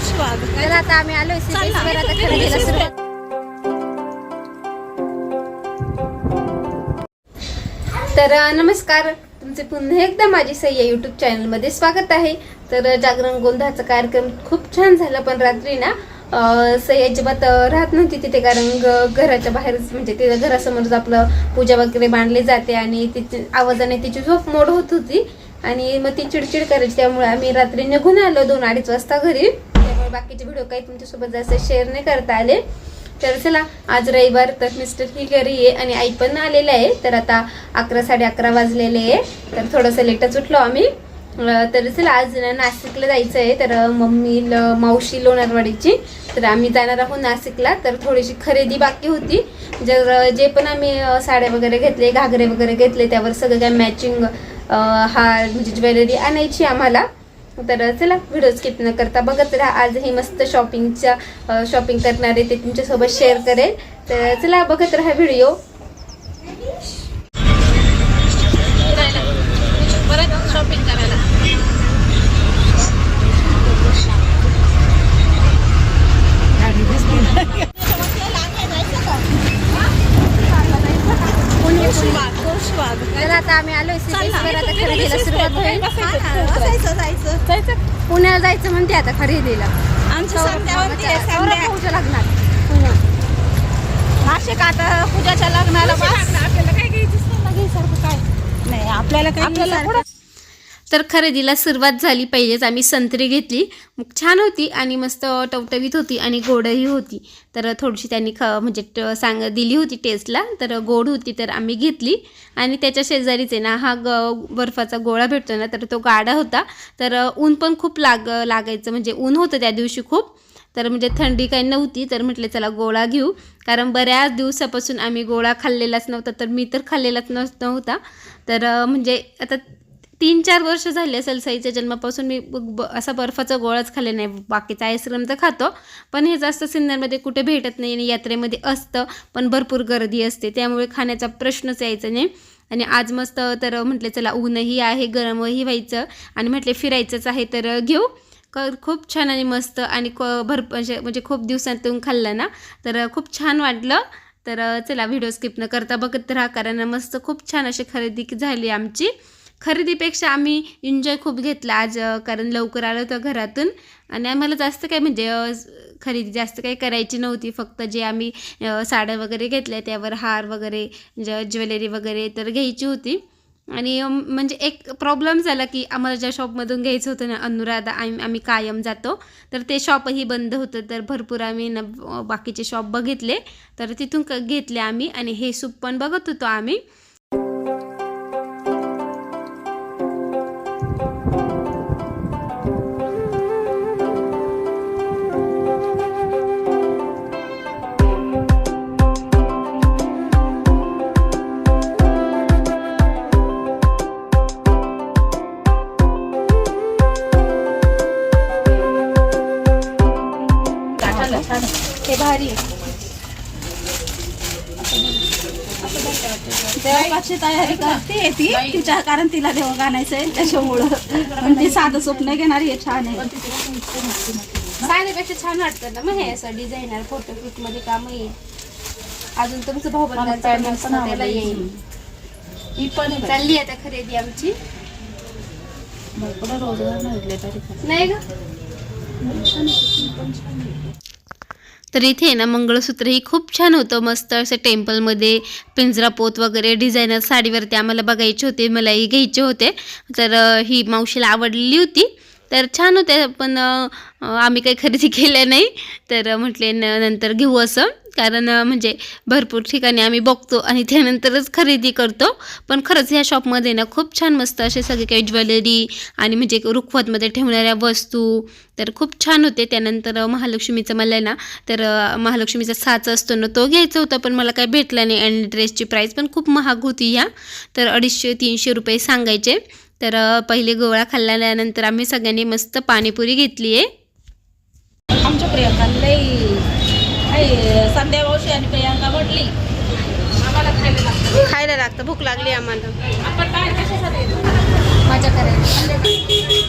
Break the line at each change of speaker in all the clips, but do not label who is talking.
तर आता आम्ही आलो सिद्धेश्वर आता खरेदीला सुरुवात. तर नमस्कार. तुमचे पुन्हा एकदा माझी सह्या यूट्यूब चॅनलमध्ये स्वागत आहे. तर जागरण गोंधळाचा कार्यक्रम खूप छान झाला पण रात्री ना सई अजिबात राहत नव्हती तिथे कारण घराच्या बाहेरच म्हणजे तिथे घरासमोरच आपलं पूजा वगैरे मांडली जाते आणि तिची आवाजाने तिची झोप मोड होत होती. आणि मग ती चिडचिड करायची त्यामुळे आम्ही रात्री निघून आलो दोन अडीच वाजता घरी. बाकीचे व्हिडिओ काही तुमच्यासोबत जास्त शेअर नाही करता आले. तर चला आज रविवार तर मिस्टर ही घरी आहे आणि आई पण आलेले आहे. तर आता अकरा साडे अकरा वाजलेले आहे. तर थोडंसं लेटच उठलो आम्ही. तर चला आज नाशिकला जायचं आहे. तर मम्मी ल- मावशी लोणारवाडीची. तर आम्ही जाणार आहोत नाशिकला. तर थोडीशी खरेदी बाकी होती. जर जे पण आम्ही साड्या वगैरे घेतले घागरे वगैरे घेतले त्यावर सगळं काय मॅचिंग हार म्हणजे ज्वेलरी आणायची आम्हाला. तर चला व्हिडिओ स्किप न करता बघत राहा. आजही मस्त शॉपिंगच्या शॉपिंग करणारे ते तुमच्यासोबत शेअर करेल. तर चला बघत राहा व्हिडिओ म्हणते आता खरेदीला.
आमची नाशिक आता पूजाच्या लग्नाला आपल्याला काय घ्यायचं काय? नाही आपल्याला काय
आपल्याला तर खरेदीला सुरुवात झाली पहिलेच आम्ही संत्री घेतली. मग छान होती आणि मस्त टवटवीत होती आणि गोडही होती. तर थोडीशी त्यांनी ख म्हणजे ट- सांग दिली होती टेस्टला तर गोड होती तर आम्ही घेतली. आणि त्याच्या शेजारीच आहे ना हा ग बर्फाचा गोळा भेटतो ना तर तो गाडा होता. तर ऊन पण खूप लाग लागायचं म्हणजे ऊन होतं त्या दिवशी खूप. तर म्हणजे थंडी काही नव्हती तर म्हटलं चला गोळा घेऊ. कारण बऱ्याच दिवसापासून आम्ही गोळा खाल्लेलाच नव्हता तर मी तर खाल्लेलाच नस नव्हता. तर म्हणजे आता तीन चार वर्ष झाली असेल सईच्या जन्मापासून मी ब- ब- असा बर्फाचा गोळाच खाल्ले नाही. बाकीचा आईस्क्रीम तर खातो. पण हे जास्त सिन्नरमध्ये कुठे भेटत नाही आणि यात्रेमध्ये असतं. पण भरपूर गर्दी असते. त्यामुळे खाण्याचा प्रश्नच यायचा नाही. आणि आज मस्त तर म्हटले चला ऊनही आहे गरमही व्हायचं आणि म्हटले फिरायचंच आहे तर घेऊ. क खूप छान आणि मस्त आणि क भर म्हणजे म्हणजे खूप दिवसातून खाल्लं ना? तर खूप छान वाटलं. तर चला व्हिडिओ स्किप न करता बघत राहा. कारण मस्त खूप छान अशी खरेदी झाली आमची. खरेदीपेक्षा आम्ही एन्जॉय खूप घेतला आज कारण लवकर आलो होतं घरातून. आणि आम्हाला जास्त काय म्हणजे खरेदी जास्त काही करायची नव्हती. फक्त जे आम्ही साड्या वगैरे घेतल्या त्यावर हार वगैरे ज ज्वेलरी वगैरे तर घ्यायची होती. आणि म्हणजे एक प्रॉब्लेम झाला की आम्हाला ज्या शॉपमधून घ्यायचं होतं ना अनुराधा आम्ही आम्ही कायम जातो. तर ते शॉपही बंद होतं. तर भरपूर आम्ही न बाकीचे शॉप बघितले. तर तिथून क घेतले आम्ही. आणि हे सूप पण बघत होतो आम्ही. हे भारी.
देवाची तयारी करते ती. तिच्या कारण तिला देव गाणायचंय त्याच्यामुळं. पण ती साधं स्वप्न घेणार हे छान आहे.
साडीपेक्षा छान वाटतं ना मग हे असं डिझायनर फोटो शूटमध्ये काम येईल. अजून तुमचं भाऊ
आवडली.
त्याला येईल.
ही पण आहे
चालली आता खरेदी आमची.
रोजगार.
नाही ग. तर इथे ना मंगळसूत्रही खूप छान होतं. मस्त असं टेम्पलमध्ये पिंजरापोत वगैरे डिझायनर साडीवरती आम्हाला बघायचे होते मलाही घ्यायचे होते. तर ही मावशीला आवडलेली होती. तर छान होते पण आम्ही काही खरेदी केल्या नाही. तर म्हटले न नंतर घेऊ असं. कारण म्हणजे भरपूर ठिकाणी आम्ही बघतो आणि त्यानंतरच खरेदी करतो. पण खरंच ह्या शॉपमध्ये ना खूप छान मस्त असे सगळे काही ज्वेलरी आणि म्हणजे रुखवतमध्ये ठेवणाऱ्या वस्तू तर खूप छान होते. त्यानंतर महालक्ष्मीचं मला ना तर महालक्ष्मीचा साच असतो ना तो घ्यायचा होता पण मला काय भेटला नाही. आणि ड्रेसची प्राईस पण खूप महाग होती ह्या. तर अडीचशे तीनशे रुपये सांगायचे. तर पहिले गोळा खाल्ल्यानंतर आम्ही सगळ्यांनी मस्त पाणीपुरी घेतली आहे
आमच्या प्रियंका लई संध्या मावशी आणि प्रियांका म्हटली. आम्हाला खायला लागतं.
खायला लागतं. भूक लागली आम्हाला.
आपण काय कशासाठी
मजा करायला.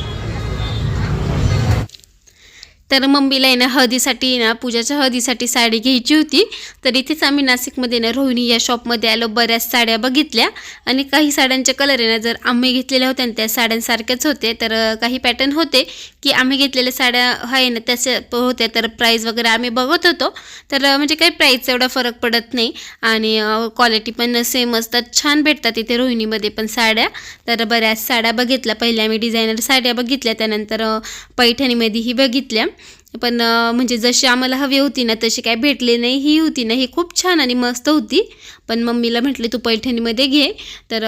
तर मम्मीला आहे ना हळदीसाठी ना पूजाच्या हळदीसाठी साडी घ्यायची होती. तर इथेच आम्ही नाशिकमध्ये ना रोहिणी या शॉपमध्ये आलो बऱ्याच साड्या बघितल्या. आणि काही साड्यांचे कलर आहे ना जर आम्ही घेतलेल्या होत्या ना त्या साड्यांसारख्याच होते. तर काही पॅटर्न होते की आम्ही घेतलेल्या साड्या आहे ना त्याच्या होत्या तर प्राईस वगैरे आम्ही बघत होतो. तर म्हणजे काही प्राईजचा एवढा फरक पडत नाही. आणि क्वालिटी पण सेम असतात. छान भेटतात इथे रोहिणीमध्ये पण साड्या. तर बऱ्याच साड्या बघितल्या. पहिल्या आम्ही डिझायनर साड्या बघितल्या. त्यानंतर पैठणीमध्येही बघितल्या. पण म्हणजे जशी आम्हाला हवी होती ना तशी काय भेटली नाही ही होती ना ही खूप छान आणि मस्त होती. पण मम्मीला म्हटले तू पैठणीमध्ये घे. तर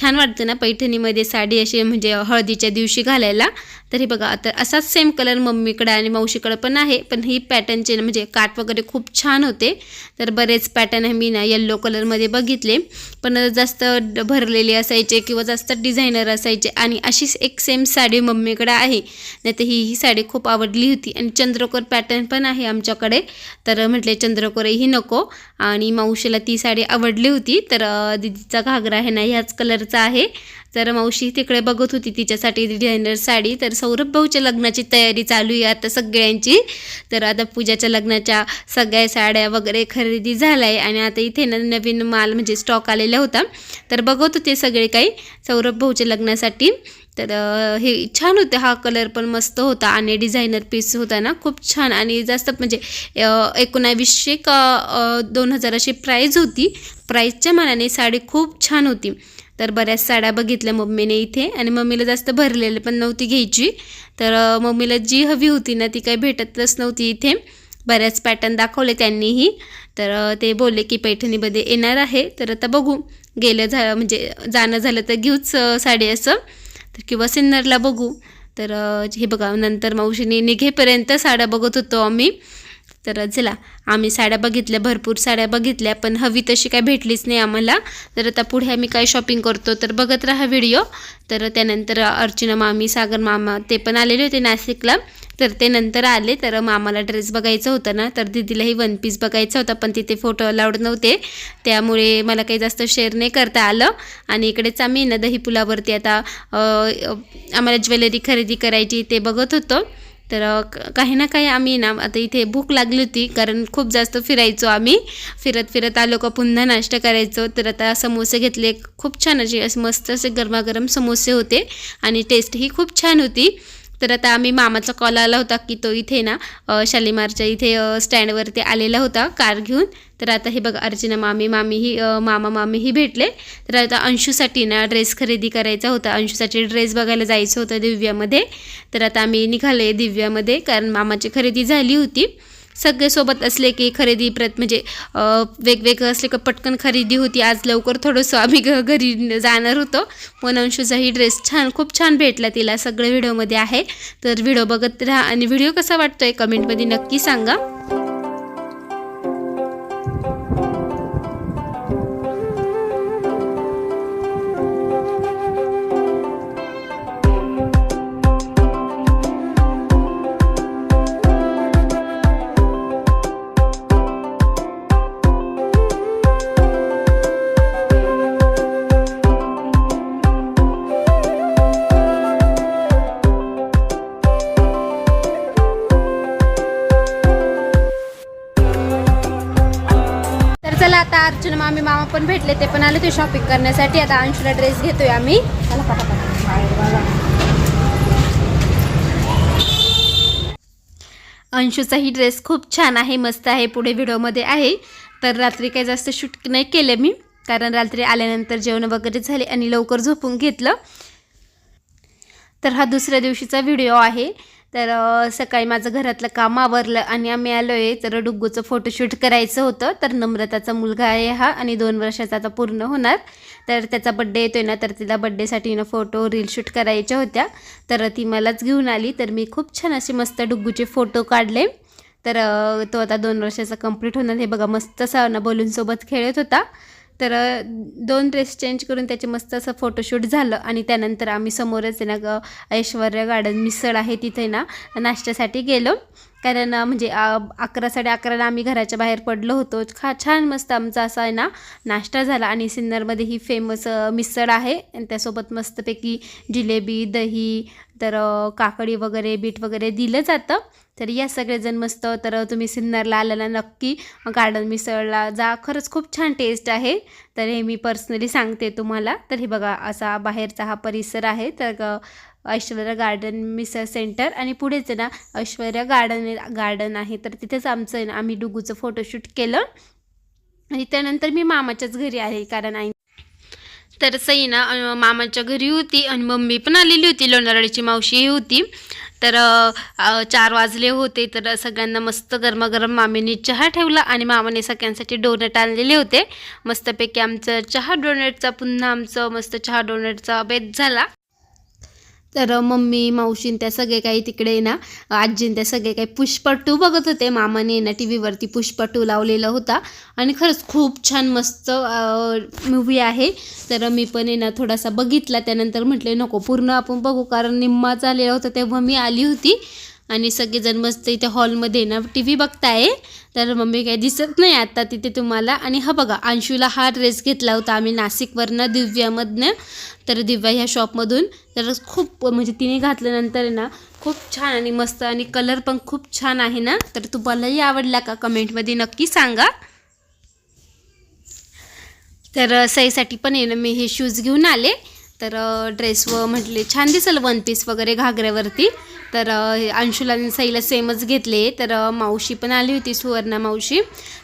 छान वाटतं ना पैठणीमध्ये साडी अशी म्हणजे हळदीच्या दिवशी घालायला. तर हे बघा आता असाच सेम कलर मम्मीकडे आणि मावशीकडे पण आहे पण ही पॅटर्नचे म्हणजे काठ वगैरे खूप छान होते. तर बरेच पॅटर्न मी ना येल्लो कलरमध्ये बघितले. पण जास्त ड- भरलेले असायचे किंवा जास्त डिझायनर असायचे आणि अशीच एक सेम साडी मम्मीकडे आहे. नाही तर ही ही साडी खूप आवडली होती. आणि चंद्रकोर पॅटर्न पण आहे आमच्याकडे. तर म्हटले चंद्रकोरही नको. आणि मावशीला ती साडी आवडली होती. तर दिदीचा दीदीचा घागरा आहे ना ह्याच कलरचा आहे. तर मावशी तिकडे बघत होती तिच्यासाठी डिझायनर साडी. तर सौरभ भाऊच्या लग्नाची तयारी चालू आहे आता सगळ्यांची. तर आता पूजाच्या लग्नाच्या सगळ्या साड्या वगैरे खरेदी झाला आहे आणि आता इथे ना नवीन माल म्हणजे स्टॉक आलेला होता. तर बघत होते सगळे काही सौरभ भाऊच्या लग्नासाठी. तर हे छान होते. हा कलर पण मस्त होता आणि डिझायनर पीस होता ना खूप छान. आणि जास्त म्हणजे एकोणावीसशे का दोन हजार अशी प्राईज होती प्राईजच्या मानाने साडी खूप छान होती. तर बऱ्याच साड्या बघितल्या मम्मीने इथे. आणि मम्मीला जास्त भरलेलं पण नव्हती घ्यायची. तर मम्मीला जी हवी होती ना ती काही भेटतच नव्हती इथे. बऱ्याच पॅटर्न दाखवले त्यांनीही. तर ते बोलले की पैठणीमध्ये येणार आहे. तर आता बघू. गेलं झा म्हणजे जाणं झालं तर घेऊच साडी असं. तर किंवा सिन्नरला बघू. तर हे बघा नंतर मावशीने निघेपर्यंत साड्या बघत होतो आम्ही. तर चला आम्ही साड्या बघितल्या भरपूर साड्या बघितल्या पण हवी तशी काय भेटलीच नाही आम्हाला. तर आता पुढे आम्ही काय शॉपिंग करतो तर बघत राहा व्हिडिओ तर त्यानंतर अर्चना मामी सागर मामा ते पण आलेले होते नाशिकला. तर ते नंतर आले तर मामाला ड्रेस बघायचा होता ना तर दिदीलाही वन पीस बघायचा होता पण तिथे फोटो अलाउड नव्हते. त्यामुळे मला काही जास्त शेअर नाही करता आलं. आणि इकडेच आम्ही ना दही पुलावरती आता आम्हाला ज्वेलरी खरेदी करायची ते बघत होतो. तर काही ना काही आम्ही ना आता इथे भूक लागली होती कारण खूप जास्त फिरायचो आम्ही. फिरत फिरत आलो का पुन्हा नाश्ता करायचो. तर आता समोसे घेतले. खूप छान असे असे मस्त असे गरमागरम समोसे होते. आणि टेस्टही खूप छान होती. तर आता आम्ही मामाचा कॉल आला होता की तो इथे ना शालिमारच्या इथे स्टँडवरती आलेला होता कार घेऊन. तर आता हे बघा अर्चना मामी मामीही मामा मामीही भेटले. तर आता अंशूसाठी ना ड्रेस खरेदी करायचा होता. अंशूसाठी ड्रेस बघायला जायचं होतं दिव्यामध्ये. तर आता आम्ही निघाले दिव्यामध्ये कारण मामाची खरेदी झाली होती. सगळे सोबत असले की खरेदी प्रत म्हणजे वेगवेगळं असले का पटकन खरेदी होती आज लवकर थोडंसं आम्ही घ घरी जाणार होतो. पण अंशूचाही ड्रेस छान खूप छान भेटला तिला. सगळे व्हिडिओमध्ये आहे. तर व्हिडिओ बघत राहा आणि व्हिडिओ कसा वाटतोय कमेंटमध्ये नक्की सांगा. आता अर्चना मामी मामा पण भेटले ते पण आले ते शॉपिंग करण्यासाठी. आता अंशुला ड्रेस घेतोय आम्ही. चला पटापट. अंशूचाही ड्रेस खूप छान आहे मस्त आहे पुढे व्हिडिओमध्ये आहे. तर रात्री काही जास्त शूट नाही केलं मी कारण रात्री आल्यानंतर जेवण वगैरे झाले आणि लवकर झोपून घेतलं. तर हा दुसऱ्या दिवशीचा व्हिडिओ आहे. तर सकाळी माझं घरातलं काम आवरलं आणि आम्ही आलो आहे तर डुग्गूचं फोटोशूट करायचं होतं. तर नम्रताचा मुलगा आहे हा आणि दोन वर्षाचा आता पूर्ण होणार. तर त्याचा बड्डे येतोय ना तर तिला बड्डेसाठी ना फोटो रील शूट करायच्या होत्या. तर ती मलाच घेऊन आली. तर मी खूप छान असे मस्त डुग्गूचे फोटो काढले. तर तो आता दोन वर्षाचा कंप्लीट होणार. हे बघा मस्त असा ना बोलूनसोबत खेळत होता. तर दोन ड्रेस चेंज करून त्याचे मस्त असं फोटोशूट झालं आणि त्यानंतर आम्ही समोरच आहे ना ग ऐश्वर्या गार्डन मिसळ आहे तिथे ना नाश्त्यासाठी गेलो. कारण म्हणजे अकरा साडे अकराला आम्ही घराच्या बाहेर पडलो होतो. खा छान मस्त आमचा असा आहे ना नाश्ता झाला. आणि सिन्नरमध्ये ही फेमस मिसळ आहे. आणि त्यासोबत मस्तपैकी जिलेबी दही तर काकडी वगैरे बीट वगैरे दिलं जातं. तर या सगळेजण मस्त तर तुम्ही सिन्नरला आल्याला नक्की गार्डन मिसळला जा. खरंच खूप छान टेस्ट आहे. तर हे मी पर्सनली सांगते तुम्हाला. तर हे बघा असा बाहेरचा हा परिसर आहे. तर ऐश्वर्या गार्डन मिसळ सेंटर आणि पुढेच आहे ना ऐश्वर्या गार्डन गार्डन आहे. तर तिथेच आमचं आहे ना आम्ही डुगूचं फोटोशूट केलं. आणि त्यानंतर मी मामाच्याच घरी आले कारण आई तर सई ना मामाच्या घरी होती आणि मम्मी पण आलेली होती. लोणारळीची मावशी होती. तर चार वाजले होते. तर सगळ्यांना मस्त गरमागरम मामीने चहा ठेवला आणि मामाने सगळ्यांसाठी डोनट आणलेले होते. मस्तपैकी आमचं चहा डोनटचा पुन्हा आमचं मस्त चहा डोनटचा बेत झाला. तर मम्मी मावशीन त्या सगळे काही तिकडे ना आजीन त्या सगळे काही पुष्पा टू बघत होते. मामाने ना टी व्हीवरती पुष्पा टू लावलेला होता. आणि खरंच खूप छान मस्त मूवी आहे. तर मी पण आहे ना थोडासा बघितला. त्यानंतर म्हटले नको पूर्ण आपण बघू. कारण निम्मा झालेला होता तेव्हा मी आली होती. आणि सगळेजण मस्त इथे हॉलमध्ये ना टी व्ही बघताय. तर मम्मी काही दिसत नाही आता तिथे तुम्हाला. आणि हा बघा अंशूला हा ड्रेस घेतला होता आम्ही नाशिकवरनं दिव्यामधनं. तर दिव्या ह्या शॉपमधून तर खूप म्हणजे तिने घातल्यानंतर आहे ना खूप छान आणि मस्त आणि कलर पण खूप छान आहे ना. तर तुम्हालाही आवडला का? कमेंटमध्ये नक्की सांगा. तर सईसाठी पण आहे ना मी हे शूज घेऊन आले. तर ड्रेस व म्हटले छान दिसेल वन पीस वगैरे घागऱ्यावरती. तर हे अंशुला आणि सईला सेमच घेतले. तर मावशी पण आली होती सुवर्णा मावशी.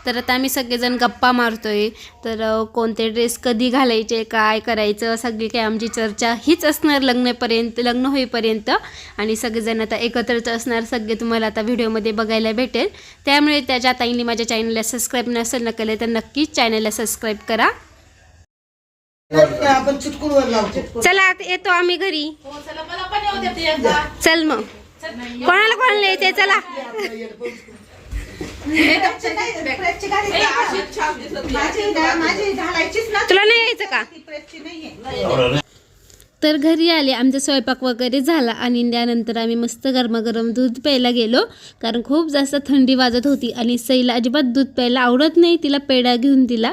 तर आता आम्ही सगळेजण गप्पा मारतो आहे तर कोणते ड्रेस कधी घालायचे काय करायचं सगळी काय आमची चर्चा हीच असणार लग्नपर्यंत लग्न होईपर्यंत. आणि सगळेजण आता एकत्रच असणार सगळे तुम्हाला आता व्हिडिओमध्ये बघायला भेटेल. त्यामुळे त्याच्या ताईंनी माझ्या चॅनलला सबस्क्राईब नसेल न केले तर नक्कीच चॅनलला सबस्क्राईब करा.
आपण चुटकुन वर लावतो.
चला आता येतो आम्ही घरी. चल मग. कोणाला कोणाला यायचंय चला. तुला नाही यायचं का? तर घरी आले आमचा स्वयंपाक वगैरे झाला आणि त्यानंतर आम्ही मस्त गरमागरम दूध प्यायला गेलो. कारण खूप जास्त थंडी वाजत होती आणि सईला अजिबात दूध प्यायला आवडत नाही तिला पेढा घेऊन दिला.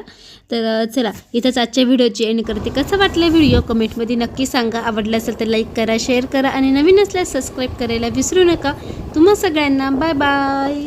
तर चला इथंच आजच्या व्हिडिओची एंड करते. कसं वाटलं व्हिडिओ? कमेंटमध्ये नक्की सांगा. आवडलं असेल तर लाईक करा शेअर करा आणि नवीन असल्यास सबस्क्राईब करायला विसरू नका. तुम्हा सगळ्यांना बाय बाय.